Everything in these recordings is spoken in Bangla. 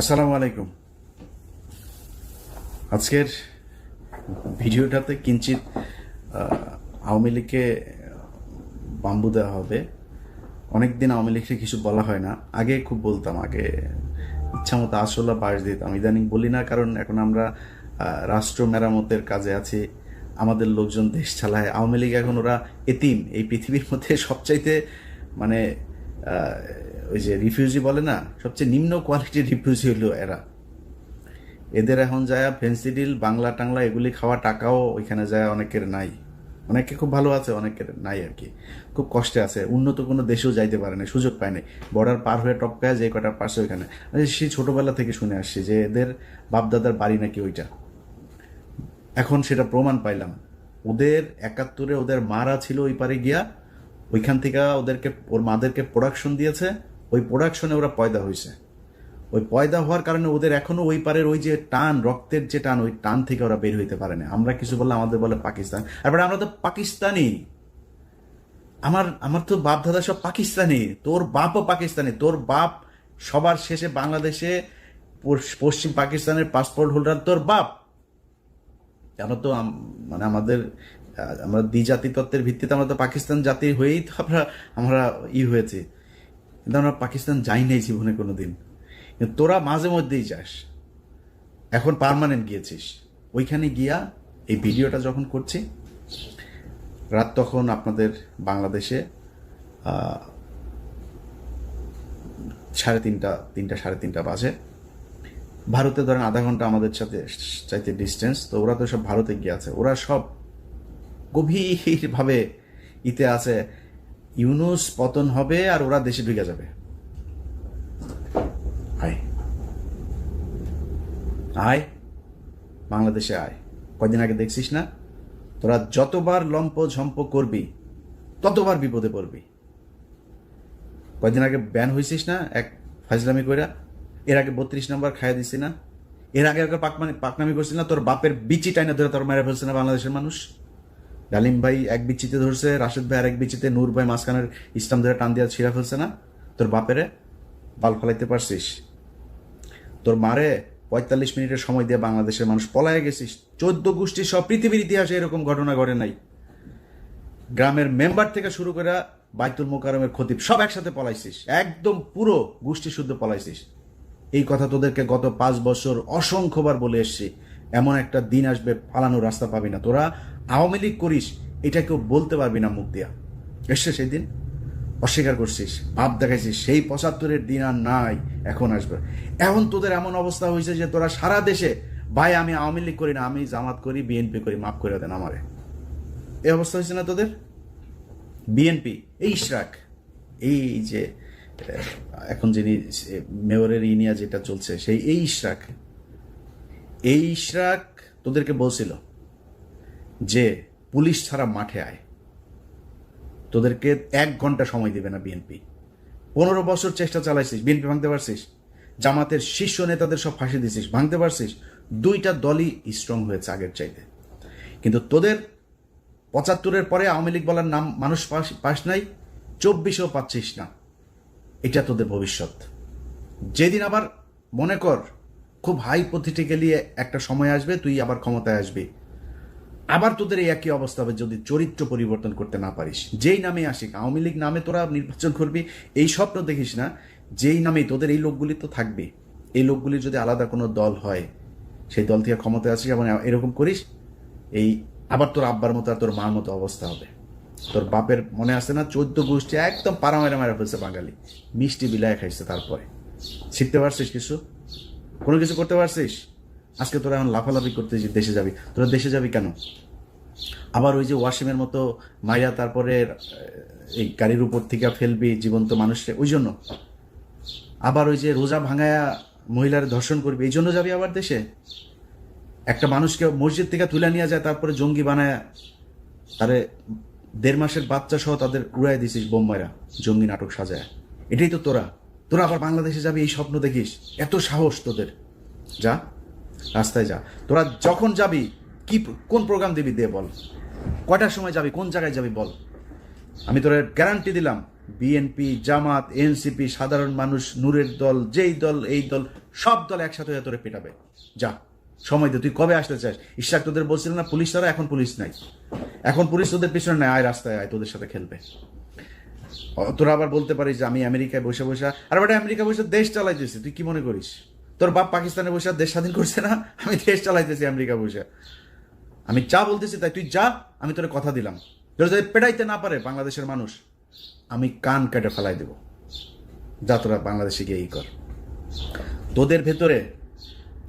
আসসালামু আলাইকুম। আজকের ভিডিওটাতে কিঞ্চিত আওয়ামী লীগকে বাম্বু দেওয়া হবে। অনেকদিন আওয়ামী লীগকে কিছু বলা হয় না। আগে খুব বলতাম, আগে ইচ্ছা মতো আসলা বাস দিতাম। ইদানিং বলি না, কারণ এখন আমরা রাষ্ট্র মেরামতের কাজে আছি। আমাদের লোকজন দেশ চালায়। আওয়ামী লীগ এখন ওরা এতিম। এই পৃথিবীর মধ্যে সবচাইতে মানে ওই যে রিফিউজি বলে না, সবচেয়ে নিম্ন কোয়ালিটির রিফিউজি হলো এরা। এদের এখন যায় ফেন্সিডিল বাংলা টাংলা এগুলি খাওয়া টাকাও ওইখানে যায় অনেকের নাই। অনেকে খুব ভালো আছে, অনেকের নাই আর কি। খুব কষ্টে আছে, উন্নত কোনো দেশেও যাইতে পারে না সুযোগ পায় বর্ডার পার হয়ে টপকায় যে কটা পাশে ওইখানে। আমি সেই ছোটবেলা থেকে শুনে আসছি যে এদের বাপদাদার বাড়ি নাকি ওইটা। এখন সেটা প্রমাণ পাইলাম। ওদের একাত্তরে ওদের মারা ছিল ওই পারে গিয়া, ওইখান থেকে ওদেরকে, ওর মাদেরকে প্রোডাকশন দিয়েছে। ওই প্রোডাকশনে ওরা পয়দা হয়েছে ওই পয়দা হওয়ার কারণে ওদের এখনও ওই পারের ওই যে টান, রক্তের যে টান, ওই টান থেকে ওরা বের হইতে পারে না। আমরা কিছু বললে আমাদের বলে পাকিস্তান। তারপরে আমরা তো পাকিস্তানি। আমার আমার তো বাপ দাদা সব পাকিস্তানি। তোর বাপও পাকিস্তানি। তোর বাপ সবার শেষে বাংলাদেশে পশ্চিম পাকিস্তানের পাসপোর্ট হোল্ডার তোর বাপ। কেন তো মানে আমাদের আমরা দ্বিজাতি তত্ত্বের ভিত্তিতে আমরা তো পাকিস্তান জাতি হয়েই তো আমরা আমরা ই হয়েছে। কিন্তু আমরা পাকিস্তান যাই নাই জীবনে কোনোদিন। কিন্তু তোরা মাঝে মধ্যেই যাস। এখন পার্মানেন্ট গিয়েছিস। ওইখানে গিয়া এই ভিডিওটা যখন করছি, রাত তখন আপনাদের বাংলাদেশে সাড়ে তিনটা তিনটা, সাড়ে তিনটা বাজে। ভারতে ধরেন আধা ঘণ্টা আমাদের সাথে চাইতে ডিস্টেন্স তো ওরা তো সব ভারতে গিয়ে আছে। ওরা সব গভীরভাবে ইতে আছে। ইউনুস পতন হবে আর ওরা দেশে ঢুকে যাবে। আয়। আয়। বাংলাদেশে আয়। কয়দিন আগে দেখছিস না? তোরা যতবার লম্প ঝম্প করবি, ততবার বিপদে পড়বি। কয়দিন আগে ব্যান হয়েছিস না এক ফাজলামি কইরা? এর আগে বত্রিশ নম্বর খাইয়া দিছি না? এর আগে পাকনামি করছিস না? তোর বাপের বিচি টাইনা ধরে তোর মেরে ফেলছে না বাংলাদেশের মানুষ? ডালিম ভাই এক বিচিতে ধরছে, রাশেদ ভাই আর এক বিচিতে নূর ভাই মাঝখানের ইসলাম ধরে টান দিয়া ছিঁড়া ফেলছে না? তোর বাপেরে বাল ফলাইতে পারছিস? তোর মারে পঁয়তাল্লিশ মিনিটের সময় দিয়ে বাংলাদেশের মানুষ পলায় গেছিস। চোদ্দ গোষ্ঠী সব পৃথিবীর ইতিহাসে এরকম ঘটনা ঘটে নাই। গ্রামের মেম্বার থেকে শুরু করে বাইতুল মোকারমের খতিব সব একসাথে পলাইছিস। একদম পুরো গোষ্ঠী শুদ্ধ পলাইছিস। এই কথা তোদেরকে গত পাঁচ বছর অসংখ্যবার বলে এসছি। এমন একটা দিন আসবে, পালানোর রাস্তা পাবি না। তোরা আওয়ামী লীগ করিস, এটা কেউ বলতে পারবি না মুখ দিয়া। এসছে সেই দিন, অস্বীকার করছিস ভাব দেখাইছিস, সেই পঁচাত্তরের দিন আর নাই, এখন আসবে। এখন তোদের এমন অবস্থা হয়েছে যে তোরা সারা দেশে, ভাই, আমি আওয়ামী লীগ করি না, আমি জামাত করি, বিএনপি করি, মাফ করে দেন আমারে। এই অবস্থা হয়েছে না তোদের? বিএনপি, এই ইশরাক, এই যে এখন যিনি মেয়রের ইনিয়া যেটা চলছে, সেই এই ইশরাক এই ইশরাক তোদেরকে বলছিল যে পুলিশ ছাড়া মাঠে আয়। তোদেরকে এক ঘণ্টা সময় দিবে না বিএনপি পনেরো বছর চেষ্টা চালাইছিস বিএনপি ভাঙতে পারছিস, জামাতের শীর্ষ নেতাদের সব ফাঁসি দিছিস, ভাঙতে পারছিস, দুইটা দলই স্ট্রং হয়েছে আগের চাইতে। কিন্তু তোদের পঁচাত্তরের পরে আওয়ামী লীগ বলার নাম মানুষ পাস পাস নাই, চব্বিশেও পাচ্ছিস না। এটা তোদের ভবিষ্যৎ। যেদিন আবার মনে কর, খুব হাই পথিটিক্যালি একটা সময় আসবে, তুই আবার ক্ষমতায় আসবি। আবার তোদের এই একই অবস্থা হবে যদি চরিত্র পরিবর্তন করতে না পারিস। যেই নামে আসিক, আওয়ামী লীগ নামে তোরা নির্বাচন করবি, এই স্বপ্ন দেখিস না, যেই নামেই তোদের এই লোকগুলি তো থাকবে। এই লোকগুলি যদি আলাদা কোনো দল হয়, সেই দল থেকে ক্ষমতায় আসিস এবং এরকম করিস, এই আবার তোর আব্বার মতো আর তোর মার মতো অবস্থা হবে। তোর বাপের মনে আছে না, চোদ্দ গোষ্ঠী একদম পাড়া মেরা মেরা ফেলছে বাঙালি। মিষ্টি বিলায় খাইছে তারপরে। শিখতে পারছিস কিছু? কোনো কিছু করতে পারছিস? আজকে তোরা এখন লাফালাফি করতে দেশে যাবি, তোরা দেশে যাবি কেন? আবার ওই যে ওয়াসিমের মতো মাইয়া তারপরে এই গাড়ির উপর থেকে ফেলবি জীবন্ত মানুষকে, ওই জন্য। আবার ওই যে রোজা ভাঙায়া মহিলার ধর্ষণ করবি, এই জন্য যাবি আবার দেশে? একটা মানুষকে মসজিদ থেকে তুলে নিয়ে যায়, তারপরে জঙ্গি বানায় তারে দেড় মাসের বাচ্চা সহ তাদের উড়াই দিছিস বোম্বাইরা জঙ্গি নাটক সাজায়। এটাই তো তোরা। তোরা আবার বাংলাদেশে যাবি, এই স্বপ্ন দেখিস। এত সাহস তোদের। যা। রাস্তায় যা। তোরা যখন যাবি, কি কোন প্রোগ্রাম দিবি দে বল। কয়টার সময় যাবি, কোন জায়গায় যাবি বল। আমি তোরা গ্যারান্টি দিলাম বিএনপি জামাত এনসিপি সাধারণ মানুষ, নূরের দল, যেই দল, এই দল, সব দল একসাথে হয়ে তোরে পেটাবে। যা, সময় দে, তুই কবে আসতে চাস? ইশাক তোদের বলছিল না, পুলিশ তারা এখন পুলিশ নাই। এখন পুলিশ তোদের পিছনে নেয় আয় রাস্তায় আয়, তোদের সাথে খেলবে। তোরা আবার বলতে পারিস যে আমি আমেরিকায় বসে বসে, আর বেটা আমেরিকা বসে দেশ চালাইতেছি, তুই কি মনে করিস? তোর বাপ পাকিস্তানে বসে দেশ স্বাধীন করছে না, আমি দেশ চালাইতেছি আমেরিকা বসে। আমি যা বলতেছি তাই, তুই যা, আমি তোর কথা দিলাম। তোর যদি পেটাইতে না পারে বাংলাদেশের মানুষ, আমি কান কেটে ফেলাই দেব। যা তোরা বাংলাদেশে গিয়ে ই কর। তোদের ভেতরে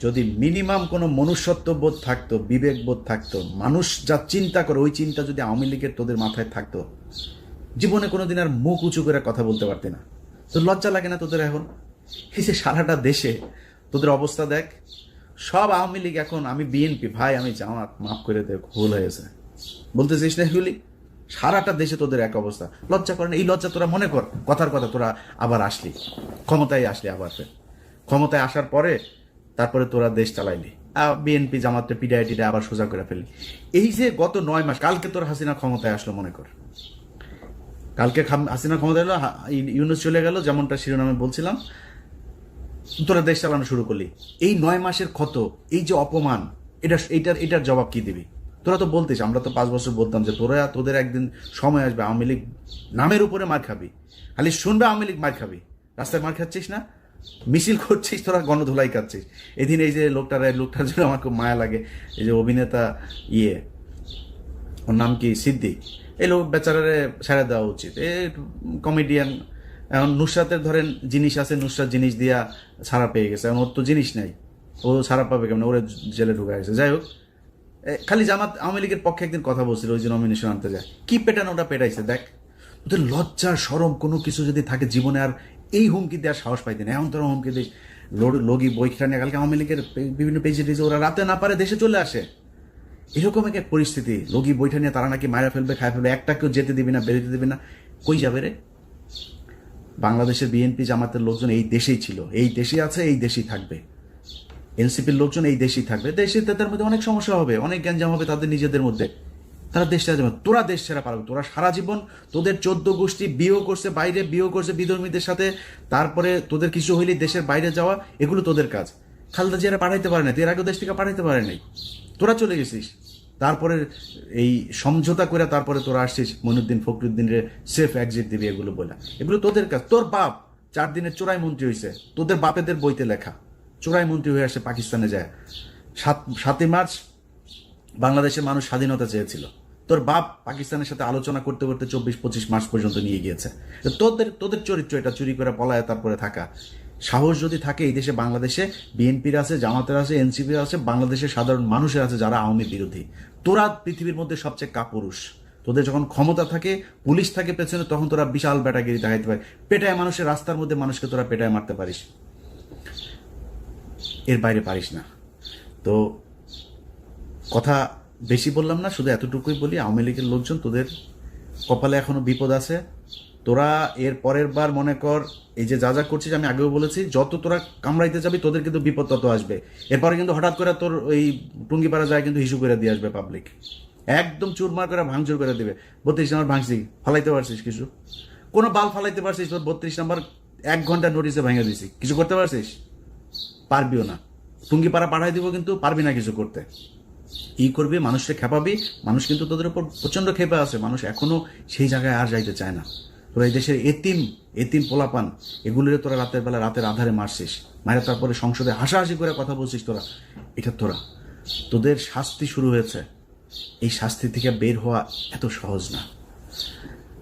যদি মিনিমাম কোনো মনুষ্যত্ব বোধ থাকতো বিবেক বোধ থাকতো, মানুষ যা চিন্তা করে, ওই চিন্তা যদি আওয়ামী লীগের তোদের মাথায় থাকতো, জীবনে কোনোদিন আর মুখ উঁচু করে কথা বলতে পারতি না। তো লজ্জা লাগে না তোদের এখন? এই যে সারাটা দেশে তোদের অবস্থা দেখ। সব আওয়ামী লীগ এখন, আমি বিএনপি, ভাই, আমি জামাত, মাফ করে দে, ভুল হয়েছে। বলতেছিস না এগুলি? সারাটা দেশে তোদের এক অবস্থা। লজ্জা করে না? এই লজ্জা তোরা মনে কর। কথার কথা তোরা আবার আসলি। ক্ষমতায় আসলি আবার ফের। ক্ষমতায় আসার পরে তারপরে তোরা দেশ চালাইলি। বিএনপি জামাতে পিডাই টিডাই আবার সোজা করে ফেললি। এই যে গত নয় মাস, কালকে তোর হাসিনা ক্ষমতায় আসলো মনে কর। কালকে হাসিনা ক্ষমতা এলো ইউনুস চলে গেল, যেমনটা শিরোনামে বলছিলাম। তোরা দেশ চালানো শুরু করলি। এই নয় মাসের ক্ষত, এই যে অপমান, এটা এটার এটার জবাব কি দিবি? তোরা তো বলতিস, আমরা তো পাঁচ বছর বলতাম যে তোরা, তোদের একদিন সময় আসবে, আওয়ামী লীগ নামের উপরে মার খাবি। খালি শুনবে আওয়ামী লীগ মার খাবি। রাস্তায় মার খাচ্ছিস না? মিছিল করছিস, তোরা গণধুলাই খাচ্ছিস এদিন এই যে লোকটার লোকটার জন্য আমার খুব মায়া লাগে। এই যে অভিনেতা ইয়ে ওর নাম কি? সিদ্দিক। এই লোক বেচারারে ছেড়ে দেওয়া উচিত। এ কমেডিয়ান এখন নুসরাতের ধরেন জিনিস আছে, নুসরাত জিনিস দিয়া ছাড়া পেয়ে গেছে। এখন ওর তো জিনিস নাই। ও ছাড়া পাবে কেমন? ওরে জেলে ঢুকা গেছে। যাই হোক। খালি জামাত আওয়ামী লীগের পক্ষে একদিন কথা বলছিল, ওই যে নমিনেশন আনতে যায়। কি পেটানো ওটা পেটাইছে? দেখ ওদের লজ্জা সরম কোনো কিছু যদি থাকে জীবনে আর এই হুমকি দেওয়ার সাহস পাইতে না এখন তোরা হুমকি দিস। লগি বইখানে নিয়ে কালকে আওয়ামী লীগের বিভিন্ন পেজে টেজে ওরা রাতে না পারে দেশে চলে আসে। এরকম এক পরিস্থিতি। রোগী বৈঠা নিয়ে তারা নাকি মারা ফেলবে খায় ফেলবে। একটা কেউ যেতে দিবি না, বেরোতে দিবি না। কই যাবে রে? বাংলাদেশের বিএনপি জামাতের লোকজন এই দেশেই ছিল। এই দেশে আছে, এই দেশেই থাকবে। এনসিপির লোকজন এই দেশেই থাকবে। দেশে তাদের মধ্যে অনেক সমস্যা হবে, অনেক গ্যাঞ্জাম হবে তাদের নিজেদের মধ্যে। তারা দেশ ছেড়ে যাবে তোরা দেশ ছেড়ে পারবে তোরা সারা জীবন তোদের চোদ্দ গোষ্ঠী বিয়েও করছে, বাইরে বিয়েও করছে বিধর্মীদের সাথে। তারপরে তোদের কিছু হইলে দেশের বাইরে যাওয়া, এগুলো তোদের কাজ। খালদা জিয়ারা পাঠাইতে পারে না এর আগেও দেশ থেকে পাঠাইতে পারে নাই। তোরা চলে গেছিস। তারপরে এই সমঝোতা করে তারপরে তোরা আসছিস মনুদ্দিন ফখরুদ্দিনের সেফ এক্সিট দিবি এগুলো বলে এগুলো তোদের কাজ। তোর বাপ চার দিনের চোরাই মন্ত্রী হয়েছে তোদের বাপেদের বইতে লেখা। চোরাই মন্ত্রী হয়ে আসে পাকিস্তানে যায়। সাত, সাতই মার্চ বাংলাদেশের মানুষ স্বাধীনতা চেয়েছিল। তোর বাপ পাকিস্তানের সাথে আলোচনা করতে করতে চব্বিশ পঁচিশ মাস পর্যন্ত নিয়ে গিয়েছে। তোদের তোদের চরিত্র এটা চুরি করে পলায় তারপরে থাকা। সাহস যদি থাকে এই দেশে, বাংলাদেশে বিএনপির আছে, জামাতের আছে, এনসিপির আছে, বাংলাদেশের সাধারণ মানুষের আছে যারা আওয়ামী বিরোধী। তোরা পৃথিবীর মধ্যে সবচেয়ে কাপুরুষ। তোদের যখন ক্ষমতা থাকে, পুলিশ থাকে পেছনে, তখন তোরা বিশাল ব্যাটাগিরি দেখাইতে পারে পেটায় মানুষের রাস্তার মধ্যে মানুষকে তোরা পেটায় মারতে পারিস। এর বাইরে পারিস না। তো কথা বেশি বললাম না, শুধু এতটুকুই বলি, আওয়ামী লীগের লোকজন তোদের কপালে এখনও বিপদ আছে। তোরা এর পরের বার মনে কর, এই যে যা যা করছিস আমি আগেও বলেছি, যত তোরা কামড়াইতে যাবি, তোদের কিন্তু বিপদ তত আসবে। এরপরে কিন্তু হঠাৎ করে তোর ওই টুঙ্গিপাড়া যায় কিন্তু হিসু করে দিয়ে আসবে পাবলিক একদম চুরমার করে, ভাঙচুর করে দিবে। বত্রিশ নাম্বার ভাঙছি, ফালাইতে পারছিস কিছু? কোনো বাল ফালাইতে পারছিস? তোর বত্রিশ নাম্বার এক ঘণ্টা নোটিসে ভেঙে দিছি। কিছু করতে পারছিস? পারবিও না। টুঙ্গিপাড়া পাঠাই দিব কিন্তু পারবি না কিছু করতে। ই করবি? মানুষকে খেপাবি। মানুষ কিন্তু তোদের উপর প্রচণ্ড খেপে আছে। মানুষ এখনও সেই জায়গায় আর যাইতে চায় না। তোরা এই দেশের এতিম এতিম পোলাপান, এগুলোরে তোরা রাতের বেলা রাতের আধারে মারছিস। মায়ের তারপরে সংসদে হাসাহাসি করে কথা বলছিস তোরা। এটা তোরা। তোদের শাস্তি শুরু হয়েছে। এই শাস্তি থেকে বের হওয়া এত সহজ না।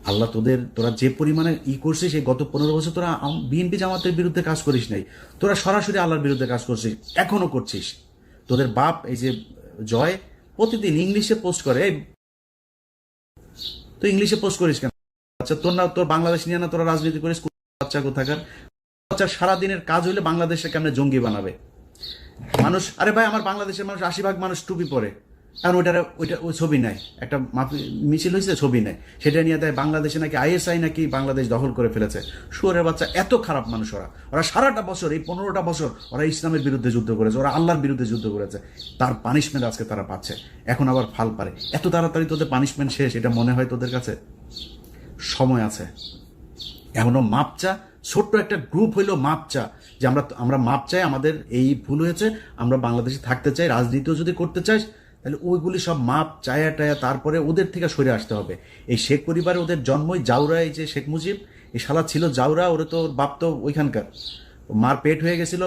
আল্লাহ তোদের, তোরা যে পরিমাণে ই করছিস, এই গত পনেরো বছর তোরা বিএনপি জামাতের বিরুদ্ধে কাজ করিস নাই। তোরা সরাসরি আল্লাহর বিরুদ্ধে কাজ করছিস। এখনও করছিস। তোদের বাপ এই যে জয়, প্রতিদিন ইংলিশে পোস্ট করে তো ইংলিশে পোস্ট করিস কেন? আচ্ছা তোর না, তোর বাংলাদেশ নিয়ে না, তোরা রাজনীতি করিস বাচ্চা কোথাকার? বাচ্চা সারাদিনের কাজ বাংলাদেশে কেমনে জঙ্গি বানাবে? মানুষ, আরে ভাই, আমার বাংলাদেশের মানুষ মানুষ টুপি পরে। এখন ওইটার, ওইটা, ওই ছবি নেয় একটা মাপি- মিছিল হয়েছে, ছবি নেয় সেটা নিয়ে বাংলাদেশে নাকি আইএসআই নাকি বাংলাদেশ দখল করে ফেলেছে। শুয়ারের বাচ্চা, এত খারাপ মানুষ ওরা। ওরা সারাটা বছর, এই পনেরোটা বছর ওরা ইসলামের বিরুদ্ধে যুদ্ধ করেছে, ওরা আল্লাহর বিরুদ্ধে যুদ্ধ করেছে। তার পানিশমেন্ট আজকে তারা পাচ্ছে। এখন আবার ফাল পারে। এত তাড়াতাড়ি তোদের পানিশমেন্ট শেষ, এটা মনে হয় তোদের কাছে? সময় আছে। এমনও মাপচা, ছোট্ট একটা গ্রুপ হইল মাপচা, যে আমরা আমরা মাপ চাই আমাদের এই ভুল হয়েছে, আমরা বাংলাদেশে থাকতে চাই, রাজনীতিও যদি করতে চাই তাহলে ওইগুলি সব মাপ, চায়া টায়া তারপরে ওদের থেকে সরে আসতে হবে। এই শেখ পরিবারে ওদের জন্মই জাউরা, এই যে শেখ মুজিব, এই শালা ছিল জাউরা, ওরে তো বাপ তো ওইখানকার। মার পেট হয়ে গেছিল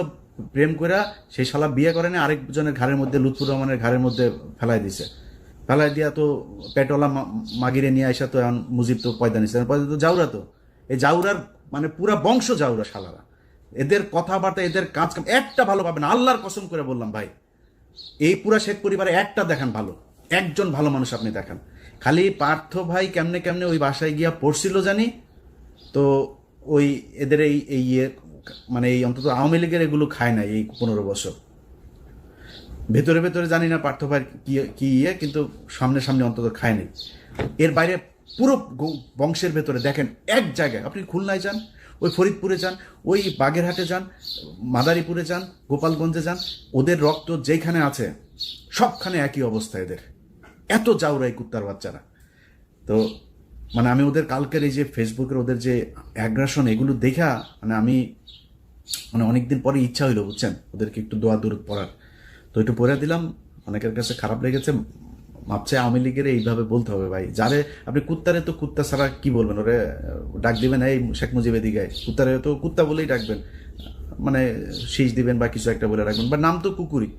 প্রেম কইরা, সেই শালা বিয়ে করেনি আরেকজনের ঘাড়ের মধ্যে, লুৎফুর রহমানের ঘাড়ের মধ্যে ফেলাই দিছে। ফেলাই দিয়া তো পেটওয়ালা মাগিরে নিয়ে আসা তো এখন মুজিব তো পয়দা নিচ্ছে পয়দা তো জাউরা তো। এই জাউরার মানে পুরা বংশ জাউরা শালারা। এদের কথাবার্তা, এদের কাজ কাম একটা ভালো পাবে না। আল্লাহর কসম করে বললাম ভাই, এই পুরা শেখ পরিবারে একটা দেখান ভালো। একজন ভালো মানুষ আপনি দেখান। খালি পার্থ ভাই কেমনে কেমনে ওই বাসায় গিয়া পড়ছিল জানি? তো ওই এদের এই এই ইয়ে মানে এই অন্তত আওয়ামী লীগের এগুলো খায় না এই পনেরো বছর। ভেতরে ভেতরে জানি না পার্থ ভাই কি ইয়ে কিন্তু সামনে সামনে অন্তত খায় নাই এর বাইরে পুরো বংশের ভেতরে দেখেন এক জায়গায়, আপনি খুলনায় যান, ওই ফরিদপুরে যান, ওই বাগেরহাটে যান, মাদারীপুরে যান, গোপালগঞ্জে যান, ওদের রক্ত যেখানে আছে, সবখানে একই অবস্থা এদের। এত জাউরাই কুত্তার বাচ্চারা। তো মানে আমি ওদের কালকের এই যে ফেসবুকের ওদের যে অ্যাগ্রাসন এগুলো দেখা মানে আমি মানে অনেকদিন পরে ইচ্ছা হইল, বুঝছেন? ওদেরকে একটু দোয়া দূর পড়ার। তো একটু পড়ে দিলাম। অনেকের কাছে খারাপ লেগেছে। ভাবছে আওয়ামী লীগের এইভাবে বলতে হবে ভাই। যারে আপনি কুত্তারে তো কুত্তা ছাড়া কি বলবেন? ওরে, ডাক দিবেন, এই শেখ মুজিবের দিকে কুত্তারে তো কুত্তা বলেই ডাকবেন। মানে শীষ দিবেন বা কিছু একটা বলে রাখবেন। বা নাম তো কুকুরি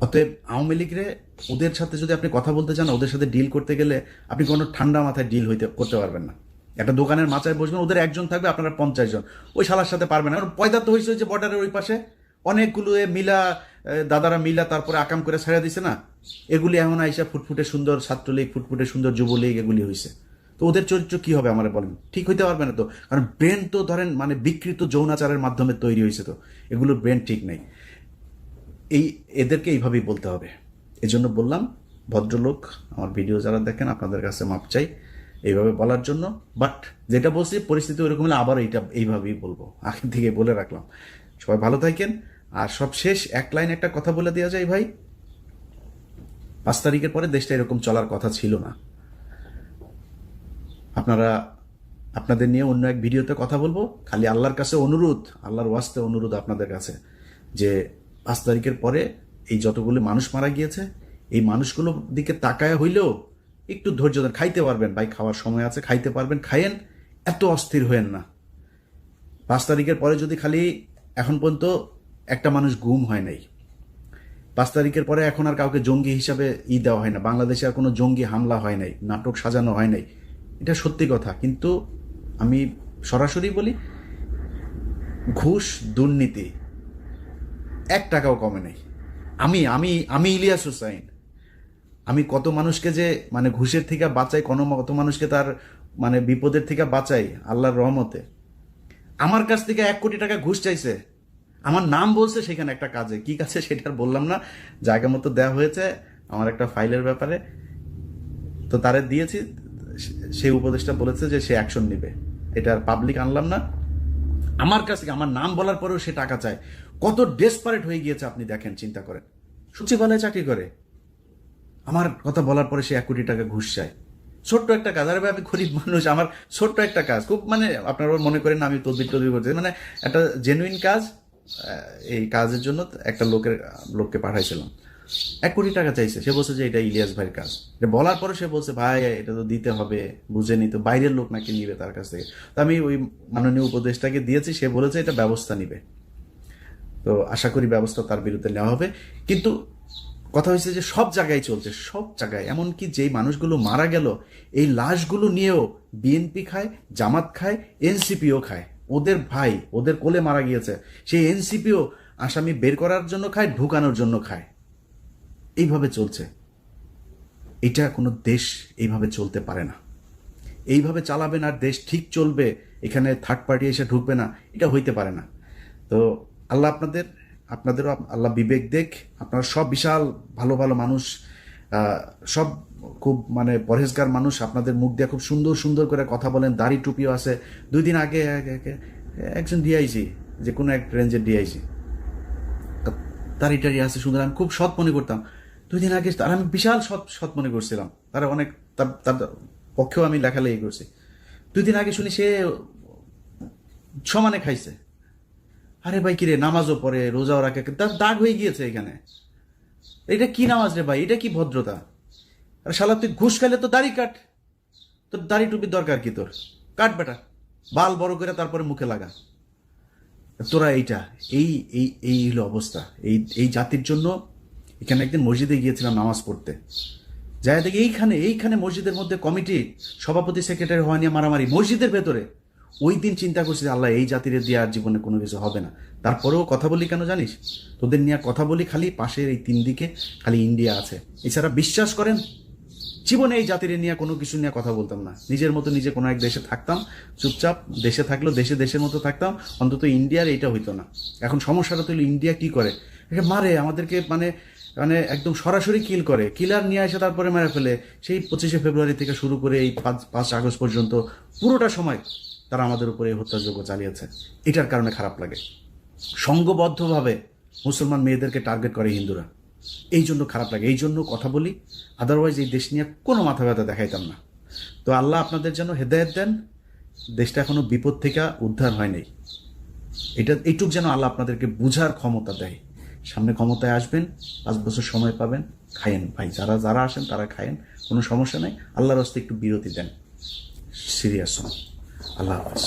অতএব আওয়ামী লীগরে ওদের সাথে যদি আপনি কথা বলতে চান, ওদের সাথে ডিল করতে গেলে আপনি কোনো ঠান্ডা মাথায় ডিল হইতে, করতে পারবেন না। একটা দোকানের মাচায় বসবেন, ওদের একজন থাকবে, আপনারা পঞ্চাশ জন। ওই শালার সাথে পারবেন না। পয়দা তো হয়েছে যে বর্ডারের ওই পাশে। অনেকগুলো মিলা দাদারা মিলা তারপরে আকাম করে ছেড়ে দিছে না? এগুলি এমন আইসা ফুটফুটে সুন্দর ছাত্রলীগ, ফুটফুটে সুন্দর যুবলীগ এগুলি হয়েছে তো ওদের চরিত্র কি হবে আমার বলেন? ঠিক হইতে পারবে না তো? কারণ ব্রেন তো ধরেন মানে বিকৃত যৌনাচারের মাধ্যমে তৈরি হয়েছে তো। এগুলোর ব্রেন ঠিক নেই। এই, এদেরকে এইভাবেই বলতে হবে। এজন্য বললাম, ভদ্রলোক, আমার ভিডিও যারা দেখেন, আপনাদের কাছে মাপ চাই এইভাবে বলার জন্য। বাট যেটা বলছি, পরিস্থিতি ওইরকম হলে আবার এইটা এইভাবেই বলব। আগের থেকে বলে রাখলাম। সবাই ভালো থাকেন। আর সব শেষ এক লাইন একটা কথা বলে দেওয়া যায় ভাই। পাঁচ তারিখের পরে দেশটা এরকম চলার কথা ছিল না। আপনারা, আপনাদের নিয়ে অন্য এক ভিডিওতে কথা বলব। খালি আল্লাহর কাছে অনুরোধ, আল্লাহর ওয়াস্তে অনুরোধ আপনাদের কাছে যে পাঁচ তারিখের পরে এই যতগুলো মানুষ মারা গিয়েছে, এই মানুষগুলোর দিকে তাকায় হইলেও একটু ধৈর্য ধরে খাইতে পারবেন। ভাই, খাওয়ার সময় আছে, খাইতে পারবেন, খাইয়েন, এত অস্থির হয়েন না। পাঁচ তারিখের পরে যদি খালি এখন পর্যন্ত একটা মানুষ গুম হয় নাই। পাঁচ তারিখের পরে এখন আর কাউকে জঙ্গি হিসাবে ই দেওয়া হয় না। বাংলাদেশে আর কোনো জঙ্গি হামলা হয় নাই, নাটক সাজানো হয় নাই। এটা সত্যি কথা। কিন্তু আমি সরাসরি বলি, ঘুষ, দুর্নীতি, এক টাকাও কমে নেই। আমি আমি আমি ইলিয়াস হুসাইন। আমি কত মানুষকে যে মানে ঘুষের থেকে বাঁচাই, কোনো কত মানুষকে তার মানে বিপদের থেকে বাঁচাই, আল্লাহর রহমতে। আমার কাছ থেকে এক কোটি টাকা ঘুষ চাইছে। আমার নাম বলছে সেখানে একটা কাজে। কি কাজে সেটা বললাম না। জায়গা মতো দেওয়া হয়েছে, আমার একটা ফাইলের ব্যাপারে। তো তারে দিয়েছি সেই উপদেশটা বলেছে যে সে অ্যাকশন নেবে। এটা আর পাবলিক আনলাম না। আমার কাছে আমার নাম বলার পরেও সে টাকা চায়। কত ডেসপারেট হয়ে গিয়েছে আপনি দেখেন, চিন্তা করেন। সচিবালয়ে চাকরি করে। আমার কথা বলার পরে সে এক কোটি টাকা ঘুষ চায়। ছোট্ট একটা কাজ। আরে আমি গরিব মানুষ, আমার ছোট্ট একটা কাজ। খুব মানে আপনারা মনে করেন আমি তদবির তদবির করতে মানে একটা জেনুইন কাজ। এই কাজের জন্য একটা লোকের, লোককে পাঠাইছিলাম। এক কোটি টাকা চাইছে। সে বলছে যে এটা ইলিয়াস ভাইয়ের কাজ। এটা বলার পরে সে বলছে, ভাই, এটা তো দিতে হবে, বুঝে নিতে বাইরের লোক নাকি নিবে তার কাছ থেকে। তো আমি ওই মাননীয় উপদেশটাকে দিয়েছি, সে বলেছে এটা ব্যবস্থা নিবে। তো আশা করি ব্যবস্থা তার বিরুদ্ধে নেওয়া হবে। কিন্তু কথা হয়েছে যে সব জায়গায় চলছে, সব জায়গায়। এমনকি যেই মানুষগুলো মারা গেল, এই লাশগুলো নিয়েও বিএনপি খায়, জামাত খায়, এনসিপিও খায়। ওদের ভাই, ওদের কোলে মারা গিয়েছে। সেই এনসিপিও আসামি বের করার জন্য খায়, ঢুকানোর জন্য খায়। এইভাবে চলছে। এটা কোনো দেশ এইভাবে চলতে পারে না। এইভাবে চালাবেন আর দেশ ঠিক চলবে, এখানে থার্ড পার্টি এসে ঢুকবে না, এটা হইতে পারে না। তো আল্লাহ আপনাদের, আপনাদেরও আল্লাহ বিবেক দেখ, আপনারা সব বিশাল, ভালো ভালো মানুষ সব খুব মানে পরহেজগার মানুষ, আপনাদের মুখ দিয়ে খুব সুন্দর সুন্দর করে কথা বলেন, দাড়ি টুপিও আছে। দুই দিন আগে একজন ডিআইজি যে কোনো এক রেঞ্জের ডিআইজি দাড়ি টাড়ি আছে সুন্দর, আমি খুব সৎ মনে করতাম। দুই দিন আগে তার, আমি বিশাল সৎ সৎ মনে করছিলাম। তারা অনেক, তার তার পক্ষেও আমি লেখালেখি করছি। দুই দিন আগে শুনি সে সমানে খাইছে। আরে ভাই কিরে, নামাজও পড়ে, রোজাও রাখে তার দাগ হয়ে গিয়েছে এখানে। এটা কি নামাজ রে ভাই? এটা কি ভদ্রতা? আরে শালা, তুই ঘুষ খাইলে তো দাড়ি কাট। তোর দাড়ি টুপির দরকার কি তোর? কাট বেটা। বাল বড় করে তারপরে মুখে লাগা। তোরা এইটা, এই এই এই হলো অবস্থা। এই এই জাতির জন্য এখানে একদিন মসজিদে গিয়েছিলাম নামাজ পড়তে। যাই দেখি এইখানে এইখানে মসজিদের মধ্যে কমিটি, সভাপতি, সেক্রেটারি হওয়া নিয়ে মারামারি। মসজিদের ভেতরে। ওই দিন চিন্তা করছি আল্লাহ, এই জাতির দিয়ে আর জীবনে কোনো কিছু হবে না। তারপরেও কথা বলি কেন জানিস? তোদের নিয়ে কথা বলি খালি পাশের এই তিন দিকে খালি ইন্ডিয়া আছে। এছাড়া বিশ্বাস করেন জীবনে এই জাতির নিয়ে কোনো কিছু নিয়ে কথা বলতাম না। নিজের মতো নিজে কোনো এক দেশে থাকতাম, চুপচাপ দেশে থাকলেও দেশে দেশের মতো থাকতাম, অন্তত ইন্ডিয়ার এইটা হইতো না। এখন সমস্যাটা তো ইন্ডিয়া কি করে? একে মারে, আমাদেরকে মানে মানে একদম সরাসরি কিল করে। কিলার নিয়ে এসে তারপরে মেরে ফেলে। সেই পঁচিশে ফেব্রুয়ারি থেকে শুরু করে এই পাঁচ পাঁচ আগস্ট পর্যন্ত পুরোটা সময় তারা আমাদের উপরে এই হত্যাযোগ্য চালিয়েছে। এটার কারণে খারাপ লাগে। সংঘবদ্ধভাবে মুসলমান মেয়েদেরকে টার্গেট করে হিন্দুরা। এই জন্য খারাপ লাগে, এই জন্য কথা বলি। আদারওয়াইজ এই দেশ নিয়ে কোনো মাথা ব্যথা দেখাইতাম না। তো আল্লাহ আপনাদের যেন হেদায়ত দেন। দেশটা এখনও বিপদ থেকে উদ্ধার হয় নাই। এটা, এইটুক যেন আল্লাহ আপনাদেরকে বুঝার ক্ষমতা দেয়। সামনে ক্ষমতায় আসবেন, পাঁচ বছর সময় পাবেন, খায়েন। ভাই, যারা যারা আসেন তারা খায়েন, কোনো সমস্যা নাই। আল্লাহর হস্তে একটু বিরতি দেন। সিরিয়াস আল্লাহ হাফেজ।